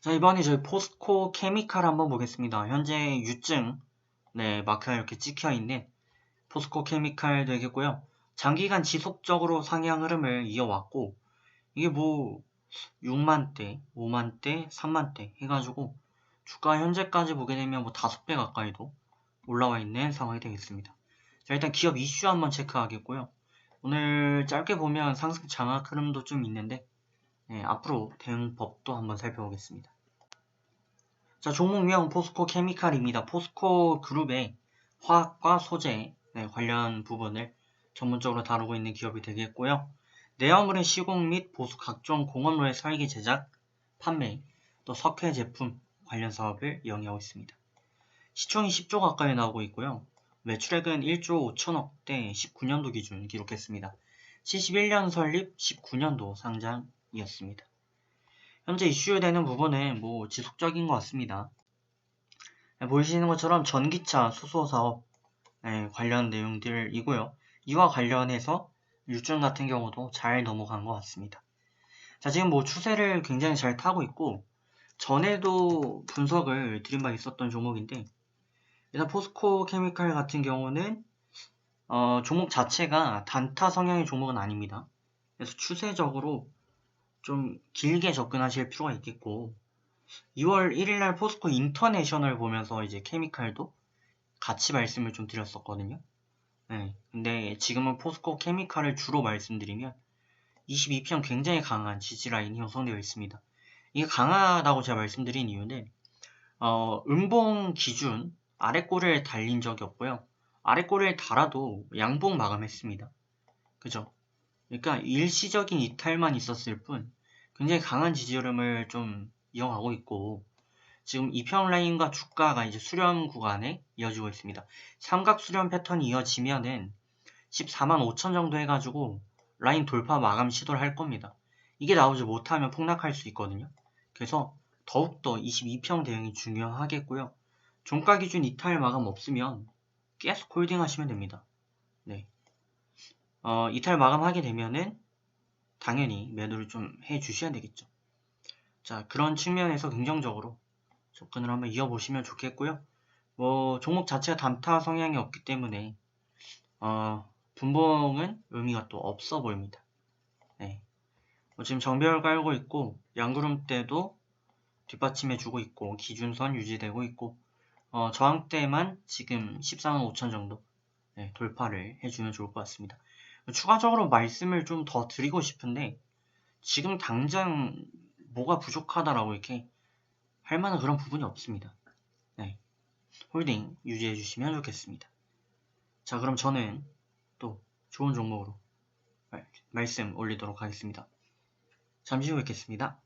자, 이번에 저희 포스코 케미칼 한번 보겠습니다. 현재 유증, 네, 마크가 이렇게 찍혀 있는 포스코 케미칼 되겠고요. 장기간 지속적으로 상향 흐름을 이어왔고, 이게 뭐, 6만대, 5만대, 3만대 해가지고, 주가 현재까지 보게 되면 뭐 5배 가까이도 올라와 있는 상황이 되겠습니다. 자, 일단 기업 이슈 한번 체크하겠고요. 오늘 짧게 보면 상승 장악 흐름도 좀 있는데, 네, 앞으로 대응 법도 한번 살펴보겠습니다. 자, 종목명 포스코 케미칼입니다. 포스코 그룹의 화학과 소재 네, 관련 부분을 전문적으로 다루고 있는 기업이 되겠고요. 내화물의 시공 및 보수 각종 공업로의 설계 제작, 판매, 또 석회 제품 관련 사업을 영위하고 있습니다. 시총이 10조 가까이 나오고 있고요. 매출액은 1조 5천억대 19년도 기준 기록했습니다. 71년 설립 19년도 상장 이었습니다. 현재 이슈되는 부분은 뭐 지속적인 것 같습니다. 네, 보시는 것처럼 전기차 수소 사업 네, 관련 내용들이고요. 이와 관련해서 유증 같은 경우도 잘 넘어간 것 같습니다. 자, 지금 뭐 추세를 굉장히 잘 타고 있고 전에도 분석을 드린 바 있었던 종목인데 일단 포스코 케미칼 같은 경우는 어, 종목 자체가 단타 성향의 종목은 아닙니다. 그래서 추세적으로 좀 길게 접근하실 필요가 있겠고 2월 1일날 포스코 인터내셔널 보면서 이제 케미칼도 같이 말씀을 좀 드렸었거든요. 네, 근데 지금은 포스코 케미칼을 주로 말씀드리면 22편 굉장히 강한 지지 라인이 형성되어 있습니다. 이게 강하다고 제가 말씀드린 이유는 어, 음봉 기준 아래 꼬리를 달린 적이 없고요. 아래 꼬리를 달아도 양봉 마감했습니다. 그죠? 그러니까 일시적인 이탈만 있었을 뿐 굉장히 강한 지지 흐름을 좀 이어가고 있고 지금 이평 라인과 주가가 이제 수렴 구간에 이어지고 있습니다. 삼각 수렴 패턴이 이어지면은 14만 5천 정도 해가지고 라인 돌파 마감 시도를 할 겁니다. 이게 나오지 못하면 폭락할 수 있거든요. 그래서 더욱더 22평 대응이 중요하겠고요. 종가 기준 이탈 마감 없으면 계속 홀딩 하시면 됩니다. 네. 어, 이탈 마감하게 되면은 당연히 매도를 좀 해 주셔야 되겠죠. 자, 그런 측면에서 긍정적으로 접근을 한번 이어보시면 좋겠고요. 뭐, 종목 자체가 단타 성향이 없기 때문에, 어, 분봉은 의미가 또 없어 보입니다. 네. 뭐 지금 정별 깔고 있고, 양구름대도 뒷받침해주고 있고, 기준선 유지되고 있고, 어, 저항대만 지금 14만 5천 정도 네, 돌파를 해주면 좋을 것 같습니다. 추가적으로 말씀을 좀 더 드리고 싶은데 지금 당장 뭐가 부족하다라고 이렇게 할 만한 그런 부분이 없습니다. 네. 홀딩 유지해 주시면 좋겠습니다. 자, 그럼 저는 또 좋은 종목으로 말, 말씀 올리도록 하겠습니다. 잠시 후 뵙겠습니다.